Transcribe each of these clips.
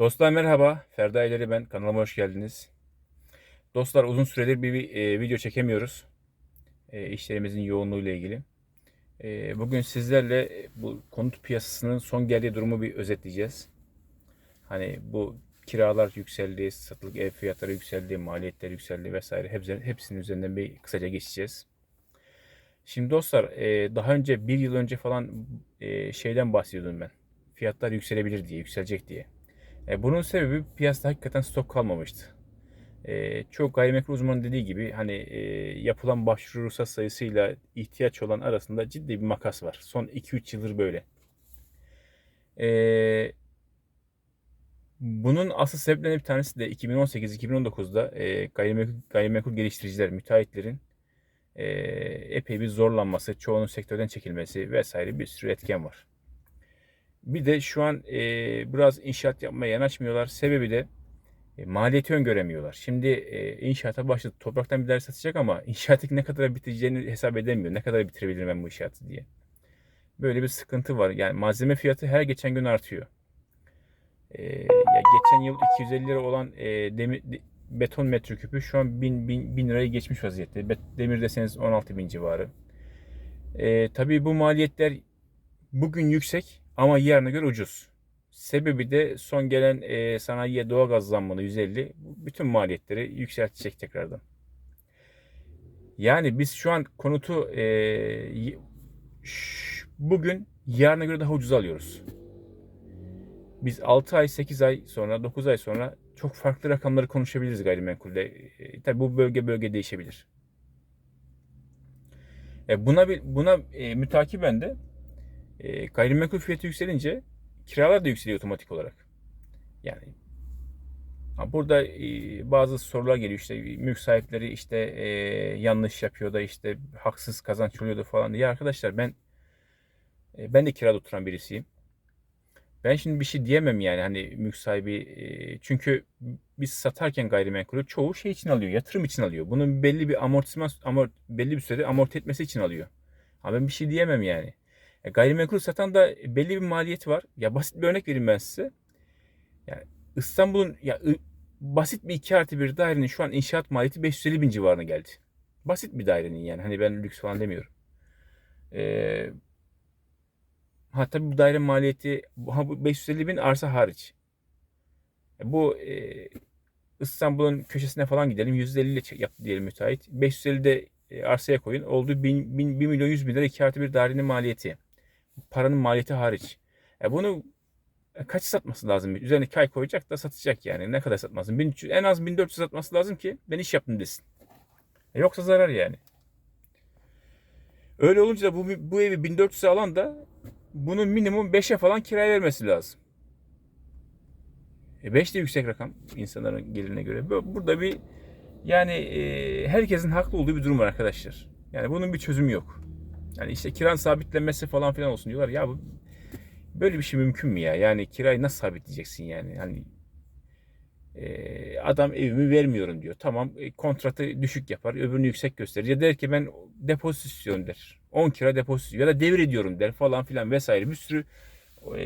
Dostlar merhaba. Ferda İleri ben. Kanalıma hoş geldiniz. Dostlar uzun süredir bir, bir, e, video çekemiyoruz. E, işlerimizin yoğunluğuyla ilgili. E, bugün sizlerle bu konut piyasasının son geldiği durumu bir özetleyeceğiz. Hani bu kiralar yükseldi, satılık ev fiyatları yükseldi, maliyetler yükseldi vesaire. Hepsi, hepsinin üzerinden bir kısaca geçeceğiz. Şimdi dostlar e, daha önce bir yıl önce falan e, şeyden bahsediyordum ben. Fiyatlar yükselebilir diye, yükselecek diye. E, bunun sebebi piyasada hakikaten stok kalmamıştı. E, çok gayrimenkul uzmanı dediği gibi hani e, yapılan başvuru ruhsat sayısıyla ihtiyaç olan arasında ciddi bir makas var. Son 2-3 yıldır böyle. E, bunun asıl sebeplerinden bir tanesi de 2018-2019'da e, gayrimenkul, gayrimenkul geliştiriciler, müteahhitlerin e, epey bir zorlanması, çoğunun sektörden çekilmesi vesaire bir sürü etken var. Bir de şu an e, biraz inşaat yapmaya yanaşmıyorlar. Sebebi de e, maliyeti öngöremiyorlar. Şimdi e, inşaata başladı. Topraktan bir daire satacak ama inşaatı ne kadar bitireceğini hesap edemiyor. Ne kadar bitirebilirim ben bu inşaatı diye. Böyle bir sıkıntı var. Yani malzeme fiyatı her geçen gün artıyor. E, ya geçen yıl 250 lira olan e, demir, de- beton metreküpü şu an 1000, 1000, 1000 lirayı geçmiş vaziyette. Demir deseniz 16 bin civarı. E, tabii bu maliyetler bugün yüksek ama yarına göre ucuz. Sebebi de son gelen e, sanayiye doğalgaz zammını 150 bu bütün maliyetleri yükseltecek tekrardan. Yani biz şu an konutu e, bugün yarına göre daha ucuz alıyoruz. Biz 6 ay, 8 ay sonra, 9 ay sonra çok farklı rakamları konuşabiliriz gayrimenkulde. E, tabii bu bölge bölge değişebilir. E, buna buna e, mütakiben de e, gayrimenkul fiyatı yükselince kiralar da yükseliyor otomatik olarak. Yani burada e, bazı sorular geliyor işte mülk sahipleri işte e, yanlış yapıyor da işte haksız kazanç oluyordu falan diye. Arkadaşlar ben e, ben de kirada oturan birisiyim. Ben şimdi bir şey diyemem yani hani mülk sahibi e, çünkü biz satarken gayrimenkulü çoğu şey için alıyor, yatırım için alıyor. Bunun belli bir amortisman amort, belli bir sürede amorti etmesi için alıyor. Ha ben bir şey diyemem yani. E, gayrimenkul satan da belli bir maliyeti var. Ya basit bir örnek vereyim ben size. Yani İstanbul'un ya basit bir 2 artı bir dairenin şu an inşaat maliyeti 550 bin civarına geldi. Basit bir dairenin yani. Hani ben lüks falan demiyorum. E, hatta bu daire maliyeti ha, bu 550 bin arsa hariç. E, bu e, İstanbul'un köşesine falan gidelim. 150 ile yaptı diyelim müteahhit. 550 de e, arsaya koyun. Oldu 1, 1 milyon 100 bin lira 2 artı bir dairenin maliyeti paranın maliyeti hariç. E bunu e, kaç satması lazım? Üzerine kay koyacak da satacak yani. Ne kadar satmasın? 1300, en az 1400 satması lazım ki ben iş yaptım desin. E yoksa zarar yani. Öyle olunca da bu, bu evi 1400'e alan da bunun minimum 5'e falan kiraya vermesi lazım. E 5 de yüksek rakam insanların gelirine göre. Burada bir yani e, herkesin haklı olduğu bir durum var arkadaşlar. Yani bunun bir çözümü yok. Yani işte kiran sabitlenmesi falan filan olsun diyorlar. Ya bu böyle bir şey mümkün mü ya? Yani kirayı nasıl sabitleyeceksin yani? Hani e, adam evimi vermiyorum diyor. Tamam e, kontratı düşük yapar, öbürünü yüksek gösterir. Ya der ki ben depozito istiyorum der. 10 kira depozito ya da devir ediyorum der falan filan vesaire. Bir sürü e,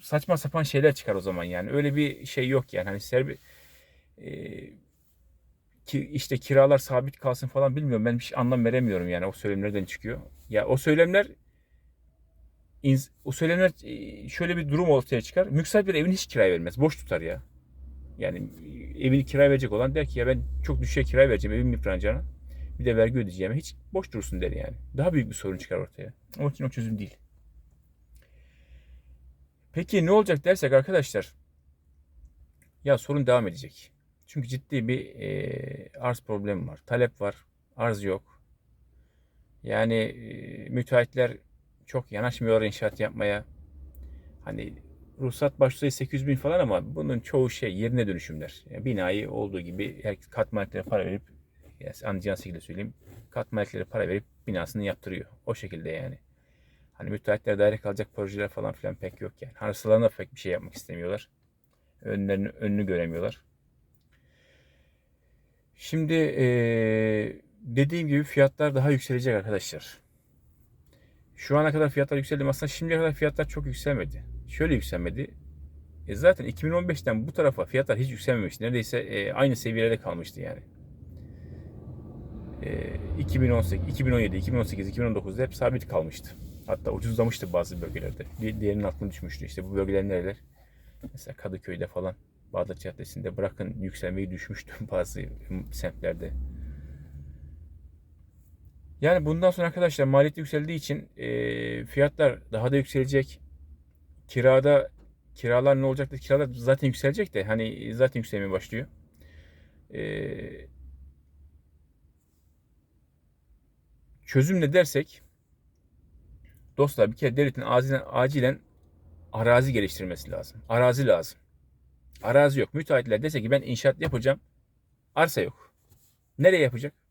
saçma sapan şeyler çıkar o zaman yani. Öyle bir şey yok yani. Hani serbi ki işte kiralar sabit kalsın falan bilmiyorum. Ben bir şey anlam veremiyorum yani o söylemlerden çıkıyor. Ya o söylemler o söylemler e, şöyle bir durum ortaya çıkar. Mülk sahipleri evini hiç kiraya vermez. Boş tutar ya. Yani e, evini kiraya verecek olan der ki ya ben çok düşük kiraya vereceğim evim yıpranacağına. Bir de vergi ödeyeceğime hiç boş dursun der yani. Daha büyük bir sorun çıkar ortaya. Onun için o çözüm değil. Peki ne olacak dersek arkadaşlar ya sorun devam edecek. Çünkü ciddi bir e, arz problemi var. Talep var, arz yok. Yani müteahhitler çok yanaşmıyorlar inşaat yapmaya. Hani ruhsat başlığı 800 bin falan ama bunun çoğu şey yerine dönüşümler. Yani binayı olduğu gibi her kat maliklere para verip yani anlayacağınız şekilde söyleyeyim. Kat maliklere para verip binasını yaptırıyor. O şekilde yani. Hani müteahhitler daire kalacak projeler falan filan pek yok yani. Arsalarına pek bir şey yapmak istemiyorlar. Önlerini, önünü göremiyorlar. Şimdi eee, dediğim gibi fiyatlar daha yükselecek arkadaşlar. Şu ana kadar fiyatlar yükseldi? Aslında şimdiye kadar fiyatlar çok yükselmedi. Şöyle yükselmedi. E zaten 2015'ten bu tarafa fiyatlar hiç yükselmemişti. Neredeyse e, aynı seviyelerde kalmıştı yani. E, 2018, 2017, 2018, 2019'da hep sabit kalmıştı. Hatta ucuzlamıştı bazı bölgelerde. Bir diğerinin altına düşmüştü. İşte bu bölgeler nereler? Mesela Kadıköy'de falan. Bağdat Caddesi'nde bırakın yükselmeyi düşmüştü bazı semtlerde. Yani bundan sonra arkadaşlar maliyet yükseldiği için e, fiyatlar daha da yükselecek. Kirada kiralar ne olacaktır? Kiralar zaten yükselecek de hani zaten yükselmeye başlıyor. E, çözüm ne dersek dostlar bir kere devletin acilen, acilen arazi geliştirmesi lazım. Arazi lazım. Arazi yok. Müteahhitler dese ki ben inşaat yapacağım. Arsa yok. Nereye yapacak?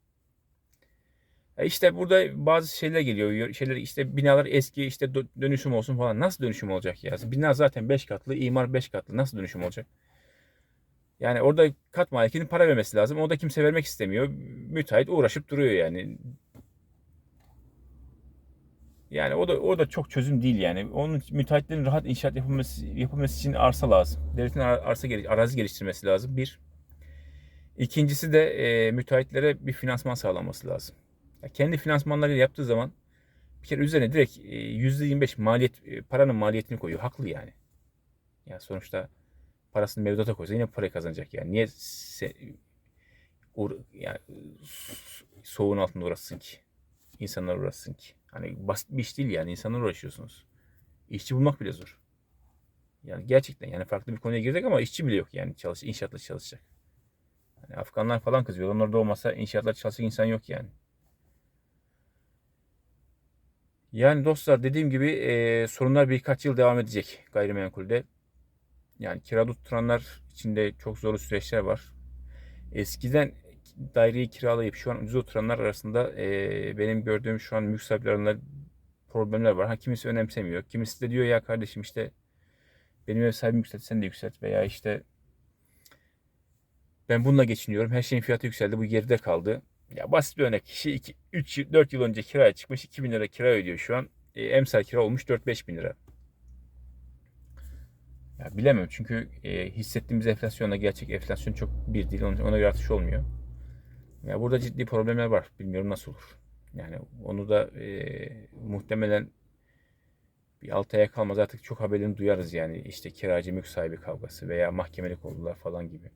E işte burada bazı şeyler geliyor. Şeyler işte binalar eski işte dö- dönüşüm olsun falan. Nasıl dönüşüm olacak ya? Bina zaten 5 katlı, imar 5 katlı. Nasıl dönüşüm olacak? Yani orada kat malikinin para vermesi lazım. O da kimse vermek istemiyor. Müteahhit uğraşıp duruyor yani. Yani o da o da çok çözüm değil yani. Onun müteahhitlerin rahat inşaat yapılması yapılması için arsa lazım. Devletin ar- arsa arazi geliştirmesi lazım. Bir. İkincisi de e, müteahhitlere bir finansman sağlanması lazım. Kendi finansmanlarıyla yaptığı zaman bir kere üzerine direkt e, %25 maliyet e, paranın maliyetini koyuyor. Haklı yani. Ya sonuçta parasını mevduata koysa yine parayı kazanacak yani. Niye se, uğra, yani, soğuğun altında uğraşsın ki? İnsanlar uğraşsın ki. Hani basit bir iş değil yani. insanlar uğraşıyorsunuz. İşçi bulmak bile zor. Yani gerçekten yani farklı bir konuya girdik ama işçi bile yok yani çalış, inşaatla çalışacak. Yani Afganlar falan kızıyor. Onlar da olmasa inşaatlar çalışacak insan yok yani. Yani dostlar dediğim gibi e, sorunlar birkaç yıl devam edecek gayrimenkulde. Yani kirada tutulanlar içinde çok zorlu süreçler var. Eskiden daireyi kiralayıp şu an ucuz oturanlar arasında e, benim gördüğüm şu an mülk sahipleri problemler var. Ha kimisi önemsemiyor. Kimisi de diyor ya kardeşim işte benim ev sahibim yükselt sen de yükselt veya işte ben bununla geçiniyorum. Her şeyin fiyatı yükseldi. Bu geride kaldı. Ya basit bir örnek. Kişi 2, 3, 4 yıl önce kiraya çıkmış. 2000 lira kira ödüyor şu an. E, emsal kira olmuş 4-5 bin lira. Ya bilemem çünkü e, hissettiğimiz enflasyonla gerçek enflasyon çok bir değil. Ona, göre artış olmuyor. Ya burada ciddi problemler var. Bilmiyorum nasıl olur. Yani onu da e, muhtemelen bir 6 aya kalmaz artık çok haberini duyarız yani işte kiracı mülk sahibi kavgası veya mahkemelik oldular falan gibi.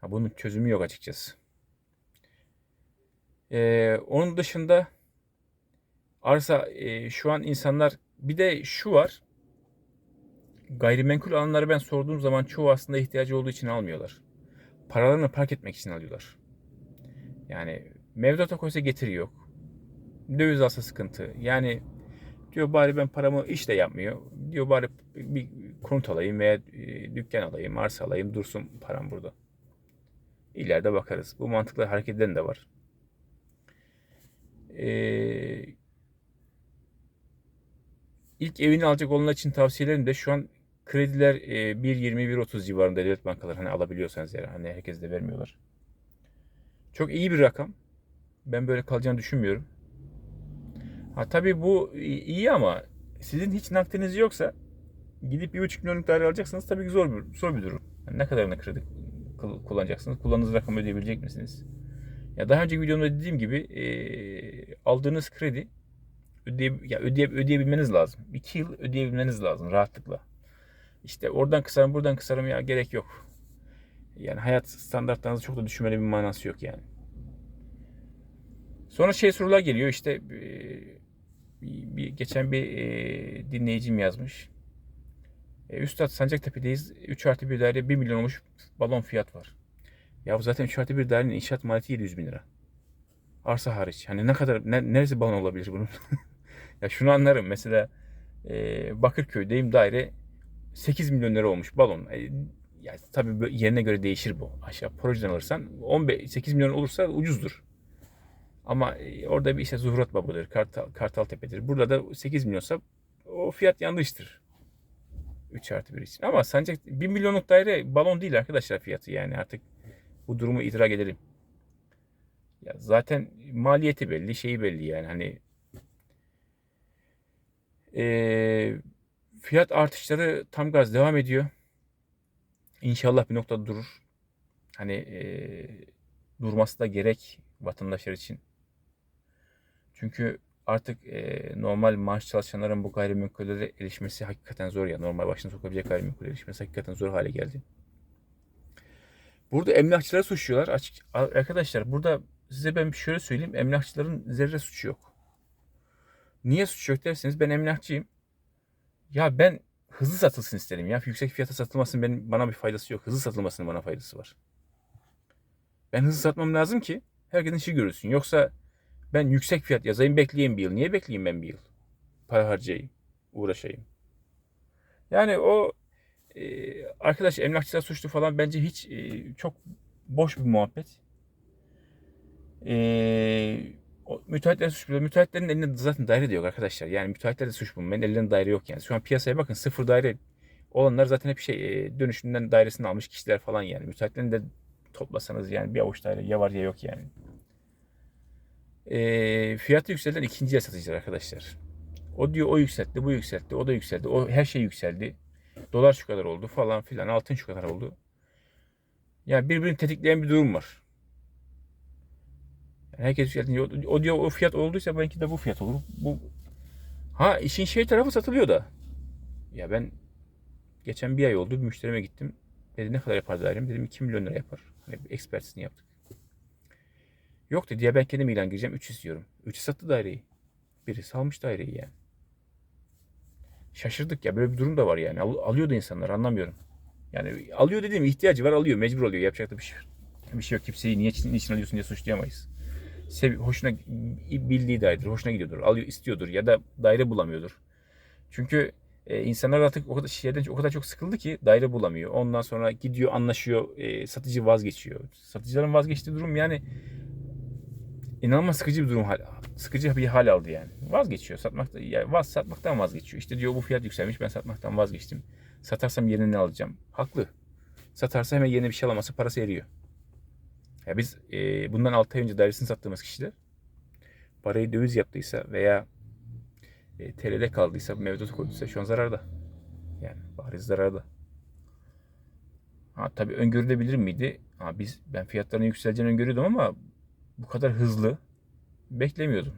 Ha, bunun çözümü yok açıkçası. Ee, onun dışında arsa e, şu an insanlar bir de şu var. Gayrimenkul alanları ben sorduğum zaman çoğu aslında ihtiyacı olduğu için almıyorlar. Paralarını park etmek için alıyorlar. Yani mevduata koysa getiri yok. Döviz alsa sıkıntı. Yani diyor bari ben paramı işle yapmıyor. Diyor bari bir konut alayım veya dükkan alayım, arsa alayım dursun param burada. İleride bakarız. Bu mantıkla hareket eden de var. Ee, ilk evini alacak olanlar için tavsiyelerim de şu an krediler e, 1.20-1.30 civarında devlet bankaları hani alabiliyorsanız yani hani herkes de vermiyorlar. Çok iyi bir rakam. Ben böyle kalacağını düşünmüyorum. Ha tabii bu iyi ama sizin hiç nakdiniz yoksa gidip 1.5 milyonluk daire alacaksınız tabii ki zor bir, zor bir durum. Yani ne kadarına kredi kullanacaksınız? Kullandığınız rakamı ödeyebilecek misiniz? Ya daha önce videomda dediğim gibi e, aldığınız kredi ödeye, ya ödeye, ödeyebilmeniz lazım. 2 yıl ödeyebilmeniz lazım rahatlıkla. İşte oradan kısarım buradan kısarım ya gerek yok. Yani hayat standartlarınızı çok da düşürmeli bir manası yok yani. Sonra şey sorular geliyor işte e, bir, bir, geçen bir e, dinleyicim yazmış. E, Üstad Sancaktepe'deyiz. 3 artı bir daire 1 milyon olmuş balon fiyat var. Ya zaten 3 artı bir dairenin inşaat maliyeti 700 bin lira. Arsa hariç. Hani ne kadar, ne, neresi balon olabilir bunun? ya şunu anlarım. Mesela e, Bakırköy'deyim daire 8 milyon lira olmuş balon. E, ya tabii yerine göre değişir bu. Aşağı projeden alırsan 15 8 milyon olursa ucuzdur. Ama e, orada bir işte Zuhrat Baba'dır, Kartal, Kartal Tepe'dir. Burada da 8 milyonsa o fiyat yanlıştır. 3 artı 1 için. Ama sancak 1 milyonluk daire balon değil arkadaşlar fiyatı yani artık bu durumu idrak edelim. Ya zaten maliyeti belli, şeyi belli yani hani ee, Fiyat artışları tam gaz devam ediyor. İnşallah bir noktada durur. Hani e, durması da gerek vatandaşlar için. Çünkü artık e, normal maaş çalışanların bu gayrimenkullere erişmesi hakikaten zor ya. Normal başına sokabilecek gayrimenkul erişmesi hakikaten zor hale geldi. Burada emlakçıları suçluyorlar. Açık, arkadaşlar burada size ben şöyle söyleyeyim. Emlakçıların zerre suçu yok. Niye suç yok derseniz ben emlakçıyım. Ya ben hızlı satılsın isterim ya. Yüksek fiyata satılmasının benim, bana bir faydası yok. Hızlı satılmasının bana faydası var. Ben hızlı satmam lazım ki herkesin işi görülsün. Yoksa ben yüksek fiyat yazayım bekleyeyim bir yıl. Niye bekleyeyim ben bir yıl? Para harcayayım, uğraşayım. Yani o e, arkadaş emlakçılar suçlu falan bence hiç e, çok boş bir muhabbet. E, o, müteahhitler suçlu. Müteahhitlerin elinde zaten daire de yok arkadaşlar. Yani müteahhitler de suç bulunmayın. Ellerinde daire yok yani. Şu an piyasaya bakın sıfır daire olanlar zaten hep şey e, dönüşümden dairesini almış kişiler falan yani. Müteahhitlerin de toplasanız yani bir avuç daire ya var ya yok yani. E, fiyatı yükselen ikinci el satıcılar arkadaşlar. O diyor o yükseltti, bu yükseltti, o da yükseldi. O her şey yükseldi. Dolar şu kadar oldu falan filan. Altın şu kadar oldu. Yani birbirini tetikleyen bir durum var. Yani herkes yükseltince o, diyor o fiyat olduysa belki de bu fiyat olur. Bu Ha işin şey tarafı satılıyor da. Ya ben geçen bir ay oldu bir müşterime gittim. Dedi ne kadar yapar dairem? Dedim 2 milyon lira yapar. Hani ekspertizini yaptık. Yok dedi ya ben kendim ilan gireceğim 3 istiyorum. 3 sattı daireyi. Birisi almış daireyi yani. Şaşırdık ya böyle bir durum da var yani. Al, alıyor da insanlar anlamıyorum. Yani alıyor dediğim ihtiyacı var alıyor mecbur alıyor. Yapacak da bir şey, bir şey yok. Kimseyi niye niçin alıyorsun diye suçlayamayız. Sev, hoşuna bildiği dairedir. Hoşuna gidiyordur. Alıyor istiyordur ya da daire bulamıyordur. Çünkü e, insanlar artık o kadar şeyden o kadar çok sıkıldı ki daire bulamıyor. Ondan sonra gidiyor anlaşıyor. E, satıcı vazgeçiyor. Satıcıların vazgeçtiği durum yani inanılmaz sıkıcı bir durum hal, sıkıcı bir hal aldı yani. Vazgeçiyor. Satmakta yani vaz satmaktan vazgeçiyor. İşte diyor bu fiyat yükselmiş ben satmaktan vazgeçtim. Satarsam yerine ne alacağım? Haklı. Satarsa hemen yerine bir şey alamazsa parası eriyor. Ya biz e, bundan 6 ay önce dairesini sattığımız kişiler parayı döviz yaptıysa veya e, TL'de kaldıysa, mevduat koyduysa şu an zararda. Yani bariz zararda. Ha tabii öngörülebilir miydi? Ha biz ben fiyatların yükseleceğini öngörüyordum ama bu kadar hızlı beklemiyordum.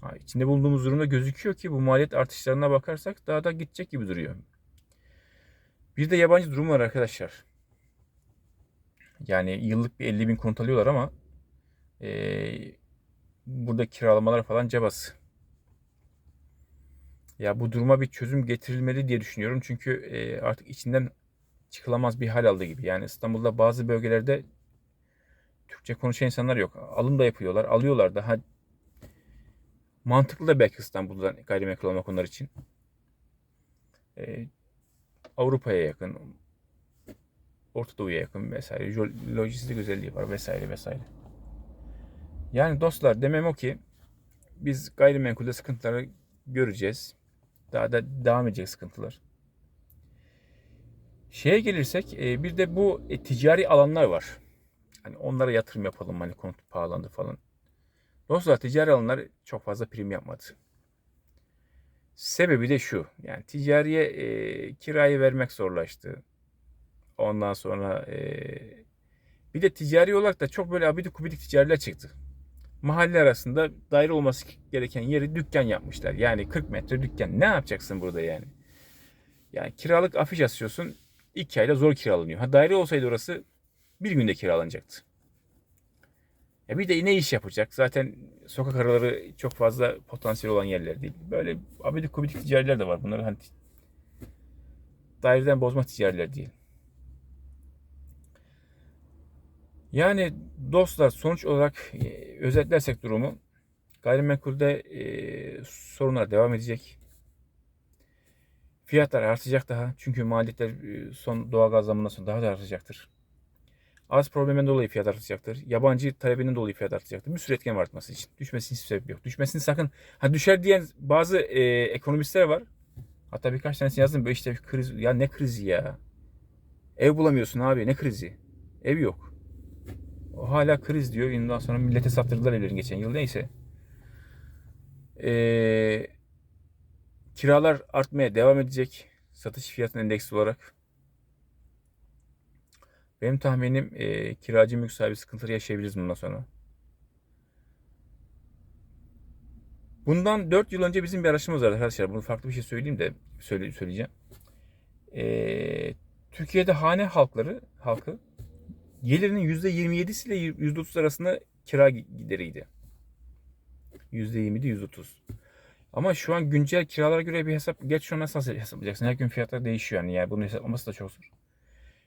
Ha, içinde bulunduğumuz durumda gözüküyor ki bu maliyet artışlarına bakarsak daha da gidecek gibi duruyor. Bir de yabancı durum var arkadaşlar. Yani yıllık bir 50 bin konut alıyorlar ama e, burada kiralamalar falan cabası. Ya bu duruma bir çözüm getirilmeli diye düşünüyorum. Çünkü e, artık içinden çıkılamaz bir hal aldı gibi. Yani İstanbul'da bazı bölgelerde Türkçe konuşan insanlar yok. Alım da yapıyorlar. Alıyorlar da. Ha, mantıklı da belki İstanbul'da gayrimenkul olmak onlar için. Ee, Avrupa'ya yakın, Orta Doğu'ya yakın vesaire. Lojistik özelliği var vesaire vesaire. Yani dostlar demem o ki biz gayrimenkulde sıkıntıları göreceğiz. Daha da devam edecek sıkıntılar. Şeye gelirsek e, bir de bu e, ticari alanlar var. Hani onlara yatırım yapalım hani konut pahalandı falan. Dostlar ticari alanlar çok fazla prim yapmadı. Sebebi de şu. Yani ticariye e, kirayı vermek zorlaştı. Ondan sonra e, bir de ticari olarak da çok böyle abidik kubidik ticariler çıktı. Mahalle arasında daire olması gereken yeri dükkan yapmışlar. Yani 40 metre dükkan. Ne yapacaksın burada yani? Yani kiralık afiş asıyorsun. İki ayda zor kiralanıyor. Ha daire olsaydı orası bir günde kiralanacaktı. Ya bir de ne iş yapacak? Zaten sokak araları çok fazla potansiyel olan yerler değil. Böyle abidik kubidik ticariler de var. Bunlar hani daireden bozma ticariler değil. Yani dostlar sonuç olarak e, özetlersek durumu gayrimenkulde e, sorunlar devam edecek. Fiyatlar artacak daha. Çünkü maliyetler e, son doğalgaz zamından sonra daha da artacaktır. Az problemden dolayı fiyat artacaktır. Yabancı talebinin dolayı fiyat artacaktır. Bir sürü etken var artması için. Düşmesinin hiçbir sebebi yok. Düşmesini sakın. Ha düşer diyen bazı e, ekonomistler var. Hatta birkaç tanesini yazdım. Böyle işte kriz. Ya ne krizi ya? Ev bulamıyorsun abi. Ne krizi? Ev yok. O hala kriz diyor. Ondan sonra millete sattırdılar evlerini geçen yıl. Neyse. Ee, Kiralar artmaya devam edecek. Satış fiyatının endeksli olarak. Benim tahminim e, kiracı mülk sahibi sıkıntıları yaşayabiliriz bundan sonra. Bundan 4 yıl önce bizim bir araştırmamız vardı arkadaşlar. Bunu farklı bir şey söyleyeyim de söyle, söyleyeceğim. E, Türkiye'de hane halkları halkı gelirinin %27'si ile %30 arasında kira gideriydi. %27, %30. Ama şu an güncel kiralara göre bir hesap, geç şu an nasıl hesaplayacaksın? Her gün fiyatlar değişiyor yani. yani bunu hesaplaması da çok zor.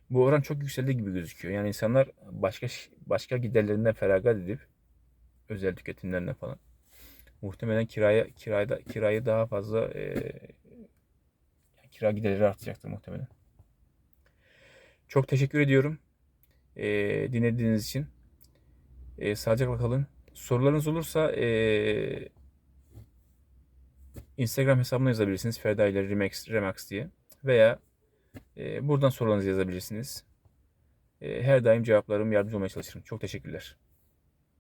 Bu oran çok yükseldi gibi gözüküyor. Yani insanlar başka başka giderlerinden feragat edip özel tüketimlerine falan muhtemelen kiraya kirayda kirayı daha fazla e, kira giderleri artacaktır muhtemelen. Çok teşekkür ediyorum. E, dinlediğiniz için. E, sağlıcakla kalın. Sorularınız olursa e, Instagram hesabına yazabilirsiniz. Ferda ile Remax, Remax diye. Veya buradan sorularınızı yazabilirsiniz. E, her daim cevaplarım yardımcı olmaya çalışırım. Çok teşekkürler.